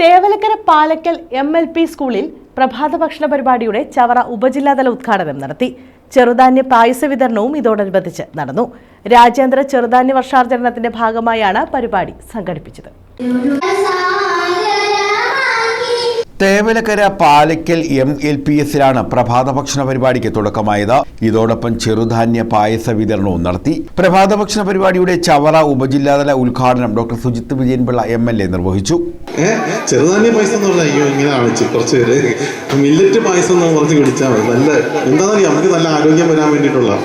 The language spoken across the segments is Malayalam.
Thevalakkara Palakkal M L P സ്കൂളിൽ പ്രഭാത ഭക്ഷണ പരിപാടിയുടെ ചവറ ഉപജില്ലാതല ഉദ്ഘാടനം നടത്തി. ചെറുധാന്യ പായസ വിതരണവും ഇതോടനുബന്ധിച്ച് നടന്നു. രാജ്യാന്തര ചെറുധാന്യ വർഷാചരണത്തിന്റെ ഭാഗമായാണ് പരിപാടി സംഘടിപ്പിച്ചത്. Thevalakkara Palakkal M L P എസിലാണ് പ്രഭാത ഭക്ഷണ പരിപാടിക്ക് തുടക്കമായത്. ഇതോടൊപ്പം ചെറുധാന്യ പായസ വിതരണവും നടത്തി. പ്രഭാത ഭക്ഷണ പരിപാടിയുടെ ചവറ ഉപജില്ലാതല ഉദ്ഘാടനം doctor Sujith Vijayanpillai M L A നിർവഹിച്ചു. ചെറുധാന്യ പായസം എന്ന് പറഞ്ഞാൽ അയ്യോ ഇങ്ങനെയാണ് ചെ- കുറച്ച് പേര് മില്ലറ്റ് പായസം പറഞ്ഞ് കുടിച്ചാൽ നല്ല എന്താണെന്നറിയാം നമുക്ക് നല്ല ആരോഗ്യം വരാൻ വേണ്ടിയിട്ടുള്ള.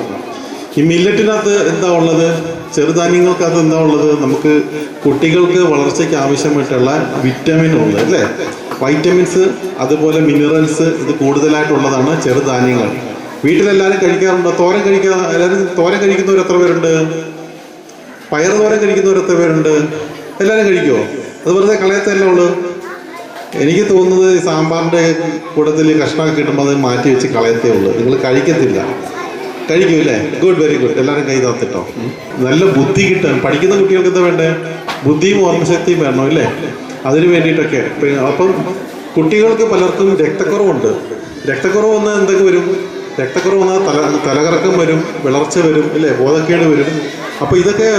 ഈ മില്ലറ്റിനകത്ത് എന്താ ഉള്ളത്? ചെറുധാന്യങ്ങൾക്കകത്ത് എന്താ ഉള്ളത്? നമുക്ക് കുട്ടികൾക്ക് വളർച്ചയ്ക്ക് ആവശ്യമായിട്ടുള്ള വിറ്റമിൻ ഉള്ളത് അല്ലേ? വൈറ്റമിൻസ് അതുപോലെ മിനറൽസ് ഇത് കൂടുതലായിട്ടുള്ളതാണ് ചെറുധാന്യങ്ങൾ വീട്ടിലെല്ലാവരും കഴിക്കാറുണ്ട്? തോരൻ കഴിക്കാ എല്ലാവരും തോരൻ കഴിക്കുന്നവർ എത്ര പേരുണ്ട്? പയർ തോരൻ കഴിക്കുന്നവർ എത്ര പേരുണ്ട്? എല്ലാവരും കഴിക്കുമോ അത് വെറുതെ കളയത്തല്ല ഉള്ളൂ. എനിക്ക് തോന്നുന്നത് സാമ്പാറിന്റെ കൂട്ടത്തിൽ കഷ്ണമൊക്കെ കിട്ടുമ്പോൾ അത് മാറ്റി വെച്ച് കളയത്തേ ഉള്ളൂ. നിങ്ങൾ കഴിക്കത്തില്ല. കഴിക്കൂല്ലേ ഗുഡ് വെരി ഗുഡ് എല്ലാവരും കൈ തത്തിട്ടോ നല്ല ബുദ്ധി കിട്ടാൻ പഠിക്കുന്ന കുട്ടികൾക്ക് എന്താ വേണ്ടേ? ബുദ്ധിയും ഓർമ്മശക്തിയും വേണം അല്ലേ? അതിന് വേണ്ടിയിട്ടൊക്കെ. അപ്പം കുട്ടികൾക്ക് പലർക്കും രക്തക്കുറവുണ്ട്. രക്തക്കുറവ് വന്നാൽ എന്തൊക്കെ വരും? രക്തക്കുറവ് വന്നാൽ തല തലകറക്കം വരും വിളർച്ച വരും അല്ലേ? ബോധക്കേട് വരും. അപ്പോൾ ഇതൊക്കെ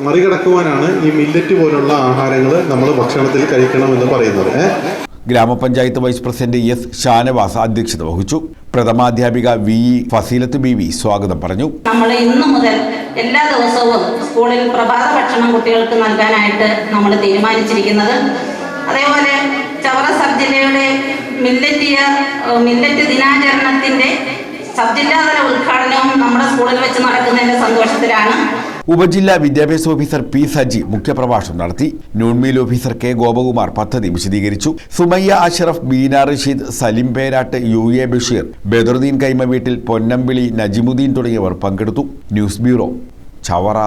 മറികടക്കുവാനാണ് ഈ മില്ലറ്റ് പോലുള്ള ആഹാരങ്ങൾ നമ്മൾ ഭക്ഷണത്തിൽ കഴിക്കണം എന്ന് പറയുന്നത് ഗ്രാമപഞ്ചായത്ത് വൈസ് പ്രസിഡന്റ് എസ് ഷാനവാസ് അധ്യക്ഷത വഹിച്ചു. പ്രഥമാധ്യാപിക വി ഫസീലത്ത് ബി വി സ്വാഗതം പറഞ്ഞു. നമ്മൾ ഇന്നു മുതൽ എല്ലാ ദിവസവും സ്കൂളിൽ പ്രഭാത ഭക്ഷണം കുട്ടികൾക്ക് നൽകാനായിട്ട് നമ്മൾ തീരുമാനിച്ചിരിക്കുന്നത്. അതേപോലെ ചവറ സബ് ജില്ലയുടെ മില്ലറ്റ് മില്ലറ്റ് ദിനാചരണത്തിന്റെ സബ് ജില്ലാതല ഉദ്ഘാടനവും നമ്മുടെ സ്കൂളിൽ വെച്ച് നടക്കുന്നതിന്റെ സന്തോഷത്തിലാണ്. ഉപജില്ലാ വിദ്യാഭ്യാസ ഓഫീസർ പി സജി മുഖ്യപ്രഭാഷണം നടത്തി. നോൺമീൽ ഓഫീസർ കെ ഗോപകുമാർ പദ്ധതി വിശദീകരിച്ചു. സുമയ്യ അഷറഫ് ബീന റഷീദ് സലിം പേരാട്ട് യു എ ബഷീർ ബദറുദ്ദീൻ കൈമ വീട്ടിൽ പൊന്നമ്പിളി നജിമുദ്ദീൻ തുടങ്ങിയവർ പങ്കെടുത്തു. News bureau Chavara.